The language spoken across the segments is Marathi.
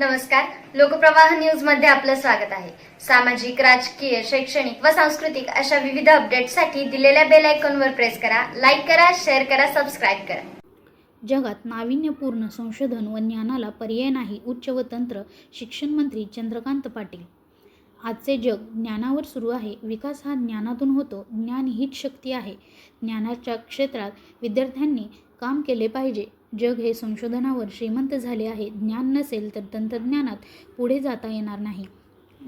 नमस्कार. लोकप्रवाह न्यूजमध्ये आपलं स्वागत आहे. सामाजिक राजकीय शैक्षणिक व सांस्कृतिक अशा विविध अपडेटसाठी दिलेल्या बेल आयकॉनवर प्रेस करा लाईक करा शेअर करा सबस्क्राईब करा. जगात नाविन्यपूर्ण संशोधन व ज्ञानाला पर्याय नाही उच्च व तंत्र शिक्षण मंत्री चंद्रकांत पाटील. आजचे जग ज्ञानावर सुरू आहे विकास हा ज्ञानातून होतो ज्ञान हीच शक्ती आहे. ज्ञानाच्या क्षेत्रात विद्यार्थ्यांनी काम केले पाहिजे जग हे संशोधनावर श्रीमंत झाले आहे. ज्ञान नसेल तर तंत्रज्ञानात पुढे जाता येणार नाही.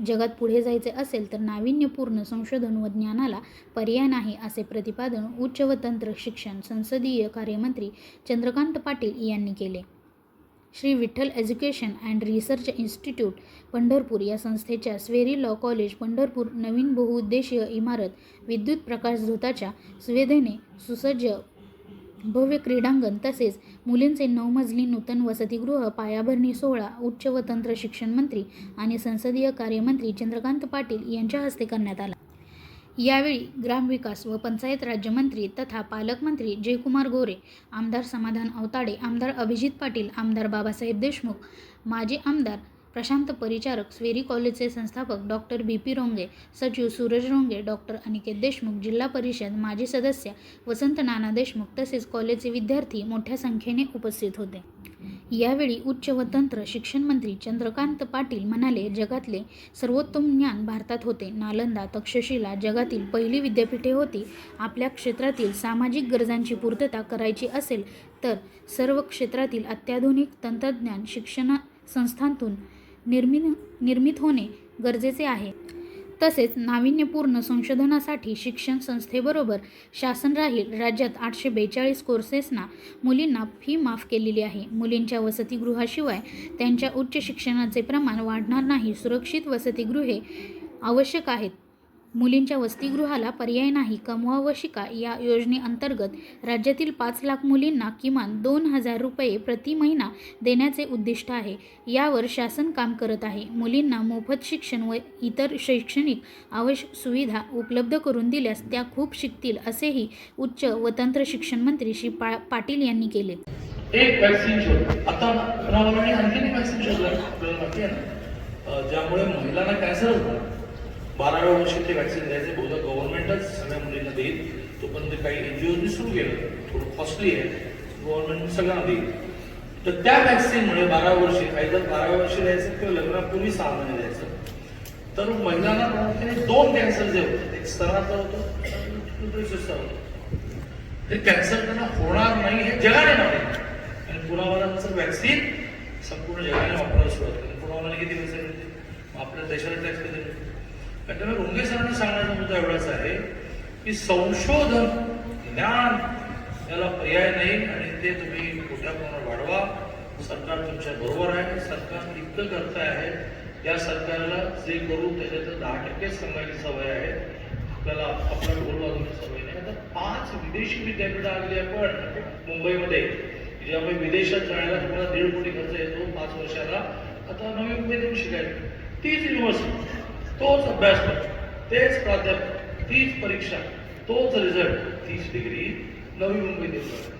जगात पुढे जायचे असेल तर नाविन्यपूर्ण संशोधन व ज्ञानाला पर्याय नाही असे प्रतिपादन उच्च व तंत्र शिक्षण संसदीय कार्यमंत्री चंद्रकांत पाटील यांनी केले. Shri Vitthal education and research institute Pandharpur या संस्थेच्या स्वेरी लॉ कॉलेज पंढरपूर नवीन बहुउद्देशीय इमारत विद्युत प्रकाश झोताच्या सुविधेने सुसज्ज भव्य क्रीडांगण तसेच मुलींचे नऊ मजली नूतन वसतिगृह पायाभरणी सोहळा उच्च व तंत्र शिक्षण मंत्री आणि संसदीय कार्यमंत्री चंद्रकांत पाटील यांच्या हस्ते करण्यात आला. यावेळी ग्रामविकास व पंचायत राज्यमंत्री तथा पालकमंत्री जयकुमार गोरे आमदार समाधान अवताडे आमदार अभिजित पाटील आमदार बाबासाहेब देशमुख माजी आमदार प्रशांत परिचारक स्वेरी कॉलेजचे संस्थापक डॉक्टर बी पी रोंगे सचिव सूरज रोंगे डॉक्टर अनिकेत देशमुख जिल्हा परिषद माजी सदस्य वसंत नाना देशमुख तसेच कॉलेजचे विद्यार्थी मोठ्या संख्येने उपस्थित होते. यावेळी उच्च व तंत्र शिक्षण मंत्री चंद्रकांत पाटील म्हणाले जगातले सर्वोत्तम ज्ञान भारतात होते. नालंदा तक्षशिला जगातील पहिली विद्यापीठे होती. आपल्या क्षेत्रातील सामाजिक गरजांची पूर्तता करायची असेल तर सर्व क्षेत्रातील अत्याधुनिक तंत्रज्ञान शिक्षण संस्थांतून निर्मिन निर्मित होणे गरजेचे आहे. तसेच नाविन्यपूर्ण संशोधनासाठी शिक्षण संस्थेबरोबर शासन राहील राज्यात आठशे बेचाळीस कोर्सेसना मुलींना फी माफ केलेली आहे. मुलींच्या वसतिगृहाशिवाय त्यांच्या उच्च शिक्षणाचे प्रमाण वाढणार नाही. सुरक्षित वसतिगृहे आवश्यक आहेत. मुलींच्या वसतिगृहाला पर्याय नाही कमवा व शिका या योजनेअंतर्गत राज्यातील पाच लाख मुलींना किमान दोन हजार रुपये प्रति महिना देण्याचे उद्दिष्ट आहे. यावर शासन काम करत आहे. मुलींना मोफत शिक्षण व इतर शैक्षणिक आवश्यक सुविधा उपलब्ध करून दिल्यास त्या खूप शिकतील असेही उच्च व तंत्र शिक्षण मंत्री श्री पा पाटील यांनी केले. एक वॅक्सिन शोध. आता वॅक्सिन ज्यामुळे महिलांना कॅन्सर होतो. बाराव्या वर्षी ते वॅक्सिन द्यायचं बहुधा गव्हर्नमेंटच सगळ्या मुलींना देईल. तोपर्यंत काही एन जी ओनी सुरू केलं. थोडं कॉस्टली आहे. गव्हर्नमेंट सगळ्यांना देईल. तर त्या वॅक्सिनमुळे बाराव्या वर्षी जर बाराव्या वर्षी द्यायचं किंवा लग्नापूर्वी सहा महिने द्यायचं. तर महिलांना प्रामुख्याने दोन कॅन्सर जे होते एक स्तराचा होतो होतो. ते कॅन्सर त्यांना होणार नाही हे जगाने मानले आणि पुरावालांचं वॅक्सिन संपूर्ण जगाने वापरायला सुरुवात केली. पुरावाला किती पैसे मिळते आपल्या देशाला टॅक्स किती? त्यामुळे रुंगे सरांनी सांगण्याचा मुद्दा एवढाच आहे की संशोधन ज्ञान याला पर्याय नाही आणि ते तुम्ही मोठ्या प्रमाणात वाढवा. सरकार तुमच्या बरोबर आहे. सरकार इतकं करताय आहे. या सरकारला जे करू त्याच्यात दहा टक्केच सांगायची सवय आहे. आपल्याला आपला ढोल वाजवण्याची सवय नाही. आता पाच विदेशी विद्यापीठं आलेली आपण मुंबईमध्ये. ज्यामुळे विदेशात जाण्याला तुम्हाला दीड कोटी खर्च येतो पाच वर्षाला. आता नवी मुंबईत येऊन शिकायला तीच युनिव्हर्सिटी. तोच अभ्यासक्रम तेच प्राध्यापक तीच परीक्षा तोच रिझल्ट तीच डिग्री नवी मुंबई येतो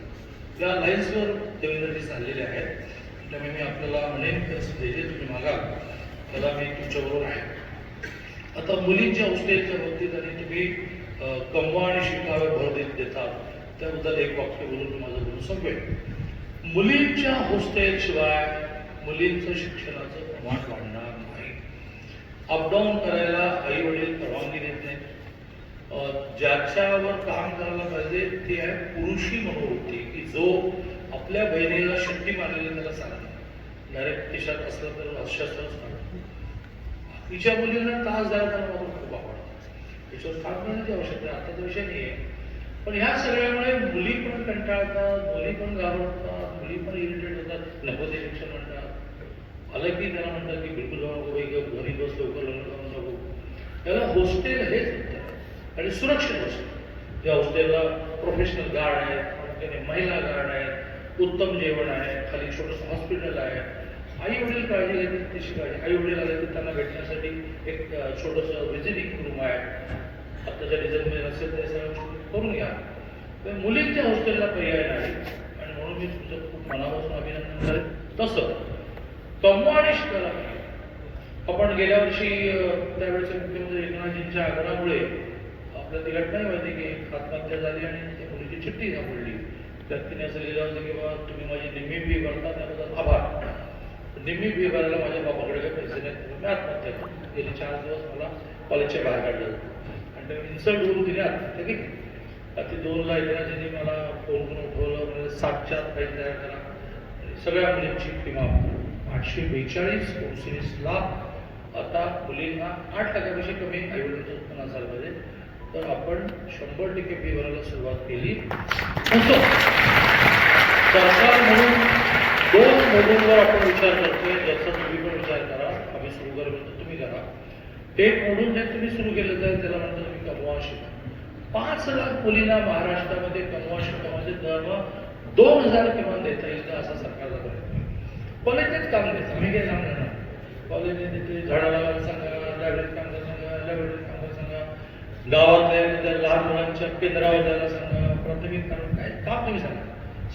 त्या लाईन्सवर देवेंद्रजी चाललेले आहेत. त्यामुळे मी आपल्याला म्हणेन की जे जे तुम्ही मागा. त्याला मी तुमच्याबरोबर आहे. आता मुलींच्या हॉस्टेलच्या बाबतीत आणि तुम्ही कमवा आणि शिकावे भर देत देतात त्याबद्दल एक वाक्य बोलून माझं बोलून संपेल मुलींच्या हॉस्टेलशिवाय मुलींचं शिक्षणाचं प्रमाण वाढणार अपडाऊन करायला आई वडील परवानगी देत नाहीत. ज्याच्यावर काम करायला पाहिजे ते आहे पुरुषी मनोवृत्ती की जो आपल्या बहिणीला शक्ती मानलेली त्याला सांगणार डायरेक्ट देशात असलं तर अशास्त्रच सांगणार तिच्या मुलींना त्रास द्यायला त्याला मला खूप आवडतं त्याच्यावर काम करण्याची आवश्यकता आता तो विषय नाही आहे पण ह्या सगळ्यामुळे मुली पण कंटाळतात मुली पण घाबरतात मुली पण इरिटेट होतात. नको ते शिक्षण म्हणतात. मला की त्याला म्हणतात की बिलकुल जाऊ नको किंवा घरी बस लवकर लग्न नको. त्याला हॉस्टेल हेच म्हणतात. आणि सुरक्षित हॉस्टेल त्या हॉस्टेलला प्रोफेशनल गार्ड आहेत महिला गार्ड आहेत उत्तम जेवण आहे खाली छोटंसं हॉस्पिटल आहे. आई वडील काळजी घेतील तशी काळजी. आई वडील आले तर त्यांना भेटण्यासाठी एक अ, छोटंसं व्हिजिटिंग रूम आहे. आत्ताच्या डिझाईनमध्ये नसेल तर सगळं करून घ्या. तर मुलींच्या हॉस्टेलला पर्याय नाही. आणि म्हणून मी तुमचं खूप मनापासून अभिनंदन करेन. तसं कमवा आपण गेल्या वर्षी त्यावेळेचे मुख्यमंत्री एकनाथजींच्या आग्रहामुळे आपल्या ती घटनाही माहिती की एक आत्महत्या झाली आणि त्या मुलीची चिठ्ठी सापडली. त्यात तिने असं लिहिलं होतं की बाबा तुम्ही माझी निम्मी फी भरता त्याबद्दल आभार. निम्मी फी भरायला माझ्या बापाकडे काही पैसे नाहीत मी आत्महत्या केली. चार दिवस मला कॉलेजच्या बाहेर काढलं. आणि ते इन्सल्ट करून तिने आत्महत्या केली. रात्री दोनला एकनाथजींनी मला फोन करून उठवलं म्हणजे सातच्या आत तयार करा. सगळ्या मुलींची फी माफ आठशे बेचाळीस एकोणतीस लाख आता मुलींना आठ टक्क्यापेक्षा कमी आईवडिलांचं उत्पन्न असायला पाहिजे तर आपण शंभर टक्के फी भरायला सुरुवात केली. नव्हतं सरकार म्हणून दोन मोडूलवर आपण विचार करतोय ज्याचा तुम्ही पण विचार करा. आम्ही सुरू करू म्हणतो तुम्ही करा. ते म्हणून जे तुम्ही सुरू केलं तर त्याला म्हणतो तुम्ही कमवा शिका. पाच लाख मुलींना महाराष्ट्रामध्ये कमवा शिकामध्ये दरमहा दोन हजार किमान देता येईल असा सरकारचा प्रयत्न आहे. काम देतं आम्ही काही सांगणार नाही कॉलेजने तिथे झाडं लावायला सांगा लायब्ररीत काम सांगा लायब्ररीत काम सांगा. गावातल्या लहान मुलांच्या केंद्रावर जायला सांगा प्राथमिक काम काय काम तुम्ही सांगा.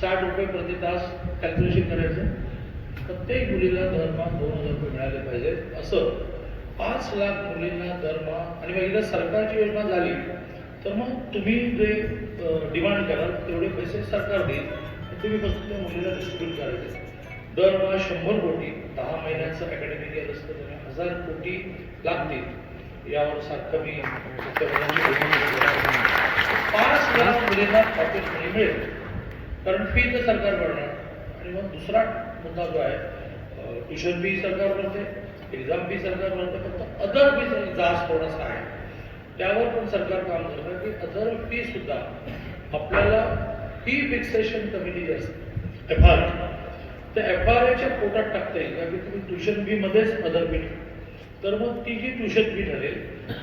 साठ रुपये प्रति तास कॅल्क्युलेशन करायचं. प्रत्येक मुलीला दरमहा दोन हजार रुपये मिळाले पाहिजेत असं पाच लाख मुलींना दरमहा आणि मग एकदा सरकारची योजना झाली तर मग तुम्ही जे डिमांड कराल तेवढे पैसे सरकार देईल. तुम्ही फक्त त्या मुलीला डिस्ट्रीब्यूट करायचे. दरमहा शंभर कोटी दहा महिन्याचं अकॅडमी केलं असतं त्यामुळे हजार कोटी लागतील. यावर सारखं मी पाच लाख मुलींना ऑफिस मनी मिळेल. कारण फी तर सरकार भरणार. आणि मग दुसरा मुद्दा जो आहे ट्युशन फी सरकार भरते एक्झाम फी सरकार भरते फक्त अदर फी जास्त थोडासा आहे. त्यावर पण सरकार काम करतं की अदर फी सुद्धा आपल्याला फी फिक्सेशन कमिटी जी असते एफ आर त्या एफ आर एच्या पोटात टाकता येईल का की तुम्ही ट्युशन फी मध्येच अदर फी तर मग ती जी ट्युशन फी ठरेल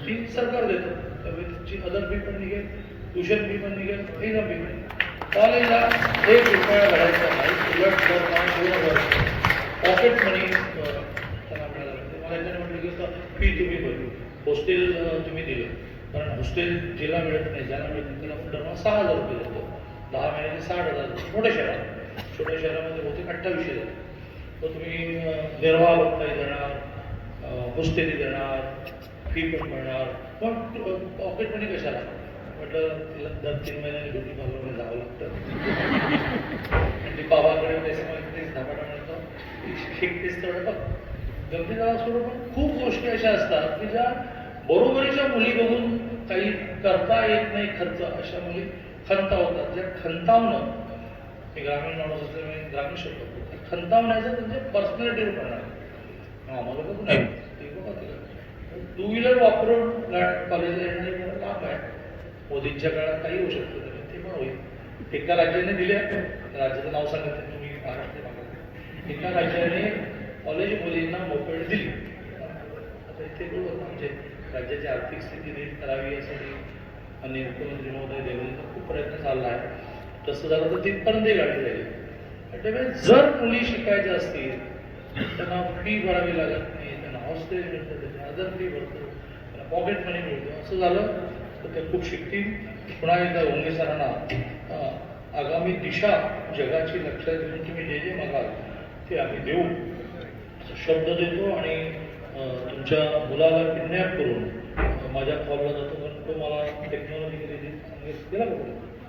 ती सरकार देतं. त्यामुळे तिची अदर फी पण निघेल ट्युशन फी पण निघेल एक्झाम फी पण कॉलेजला एक रुपया भरायचा नाही उलट दर पाच दोन हजार पॉकेट मनी त्यांना मिळालं. मला याच्याने म्हटलं की फी तुम्ही भरली हॉस्टेल तुम्ही दिलं. कारण हॉस्टेल जिला मिळत नाही ज्याला मिळत नाही त्याला दरमहा सहा हजार रुपये देतो दहा महिन्याचे साठ हजार मोठ्या शहरात. छोट्या शहरामध्ये बहुतेक अठ्ठावीसशे आहेत. तर तुम्ही निर्वाह भत्ताही देणार हॉस्टेली देणार फी पण मिळणार. पण पॉकेट मनी कशाला? म्हटलं तिला दर तीन महिन्याने ड्युटी पार्लरमध्ये जावं लागतं. आणि बाबाकडे पैसे मागतेस धापाटा म्हणतो शिकतेस तेवढं बघ. गमती सोडून पण खूप गोष्टी अशा असतात की ज्या बरोबरीच्या मुली बघून काही करता येत नाही खर्च. अशा मुली खंतावतात ज्या खंतावणं हे ग्रामीण माणूस असल्यामुळे ग्रामीण शब्द खंतावण्याचं म्हणजे पर्सनॅलिटीवर पडणार आम्हाला बघू नाही. ते बघा तिला टू व्हीलर वापरून कॉलेज कॉलेजला मला लाभ आहे. मोदींच्या काळात काही होऊ शकतं त्यामुळे ते पण होईल. एका राज्याने दिले राज्याचं नाव सांगत तुम्ही महाराष्ट्र भागात एका राज्याने कॉलेज मुलींना मोपेड दिली. आता इथे बघू म्हणजे राज्याची आर्थिक स्थिती नीट करावी यासाठी आणि मुख्यमंत्री महोदय देवेंद्र खूप प्रयत्न चालला आहे. तसं झालं तर तिथपर्यंत गाठी जाईल त्यामुळे जर मुली शिकायच्या असतील त्यांना फी भरावी लागत नाही त्यांना हॉस्टेल मिळतं त्यांना अदर फी भरतो त्यांना पॉकेट मनी मिळतो. असं झालं तर ते खूप शिकतील. पुन्हा एकदा ओंगे सरांना आगामी दिशा जगाची लक्षात घेऊन तुम्ही जे जे मागाल ते आम्ही देऊ. शब्द देतो आणि तुमच्या मुलाला किडनॅप करून माझ्या कॉलला जातो. म्हणून तो मला टेक्नॉलॉजी दिला बघू